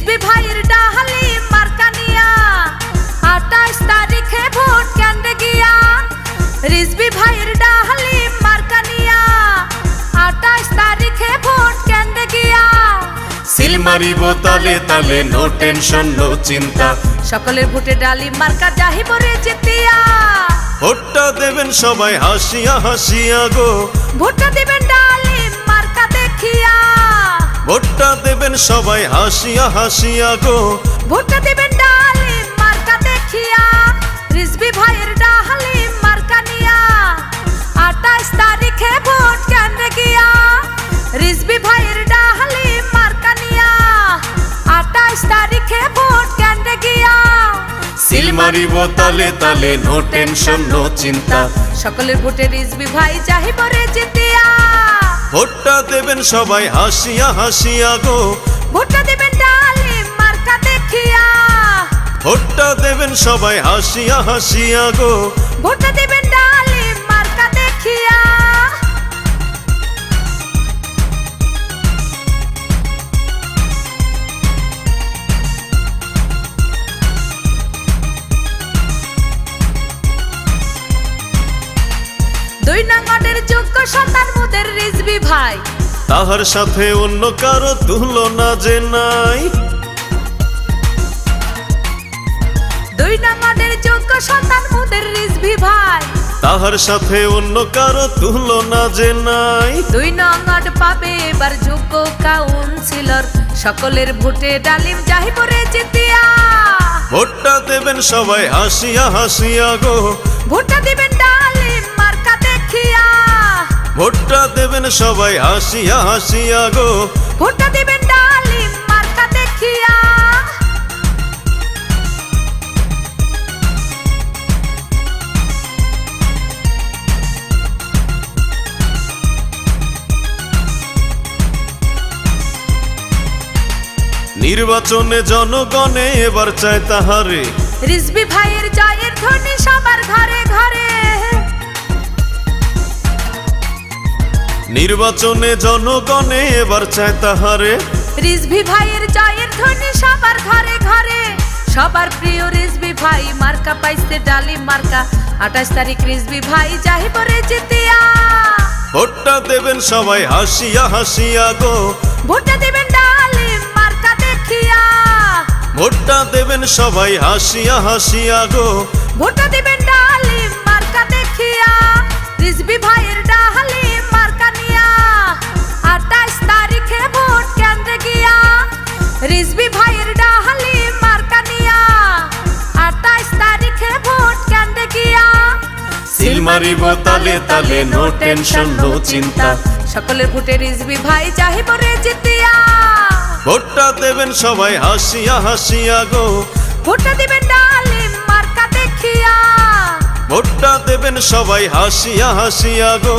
রিজবি ভাইয়ের ডাহালি মার্কানিয়া। আটাশ তারিখে ভোট কেন্দ্রে গিয়া রিজবি ভাইয়ের ডাহালি মার্কানিয়া। আটাশ তারিখে ভোট কেন্দ্রে গিয়া সিল মারিব তালে তালে নো টেনশন নো চিন্তা। সকলের ভোটে ডালি মার্কা যাহিব রে জিতিয়া। ভোটটা দেবেন সবাই হাসিয়া হাসিয়া গো। ভোটটা দেবেন ডালি মার্কা দেখিয়া। ভোটটা দেবেন সবাই হাসিয়া হাসিয়া গো। ভোটটা দিবেন ডালি মার্কা দেখিয়া। রিজবি ভাইয়ের ডালি মার্কা নিয়া। আঠাশ তারিখে ভোট কেন্দ্রে গিয়া। রিজবি ভাইয়ের ডালি মার্কা নিয়া। আঠাশ তারিখে ভোট কেন্দ্রে গিয়া। সিল মারিব তালে তালে নো টেনশন নো চিন্তা। সকলের ভোটে রিজবি ভাই যাহি পরে জিতিয়া ভোটটা দেবেন সবাই হাসিয়া হাসিয়া গো। ভোটটা দিবেন ডালি মার্কা দেখিয়া। ভোটটা দেবেন সবাই হাসিয়া হাসিয়া গো। ভোটটা দিবেন ডালি মার্কা দেখিয়া। দুই নাঙ্গনের যোগ্য সন্তান মুদের ভাই তাহার সাথে অন্য কারও তুলনা যে নাই। দুই নাঙ্গনের যোগ্য সন্তান মুদের রিজবি ভাই তাহার সাথে অন্য কারও তুলনা যে নাই। দুই নঙ্গট পাবে এবার যোগ্য কাউন্সিলর সকলের ভোটে ডালিম যাহি পরে জিতিয়া। ভোটটা দেবেন সবাই হাসিয়া হাসিয়া গো। ভোটটা দিবেন দেখিয়া ভোটটা দেবেন সবাই হাসিয়া হাসিয়া গো। ভোটটা দিবেন ডালিম মার্কা দেখিয়া। নির্বাচনে জনগণে এবার চায় তাহারে। রিজবি ভাইয়ের নির্বাচনে জনগণে এবার চায় তাহারে। রিজভি ভাইয়ের জয়ের ধ্বনি সবার ঘরে ঘরে। সবার প্রিয় রিজবি ভাই মার্কা পাইছে ডালিম মার্কা। আঠাশ তারিখ রিজবি ভাই যাহি পরে জিতিয়া। ভোটটা দেবেন সবাই হাসিয়া হাসিয়া গো। ভোটটা দিবেন ডালিম মার্কা দেখিয়া। ভোটটা দেবেন সবাই হাসিয়া হাসিয়া গো। ভোটটা দিবেন ডালিম মার্কা দেখিয়া। রিজবি ভাইয়ের ডালিম মারিব তালে তালে নো টেনশন নো চিন্তা। সকলের ভোটে রিজবি ভাই যাহি পরে জিতিয়া। ভোটটা দেবেন সবাই হাসিয়া হাসিয়া গো। ভোটটা দিবেন ডালিম মার্কা দেখিয়া। ভোটটা দেবেন সবাই হাসিয়া হাসিয়া গো।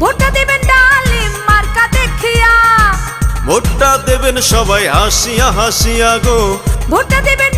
ভোটটা দিবেন ডালিম মার্কা দেখিয়া। ভোটটা দেবেন সবাই হাসিয়া হাসিয়া গো। ভোটটা দিবেন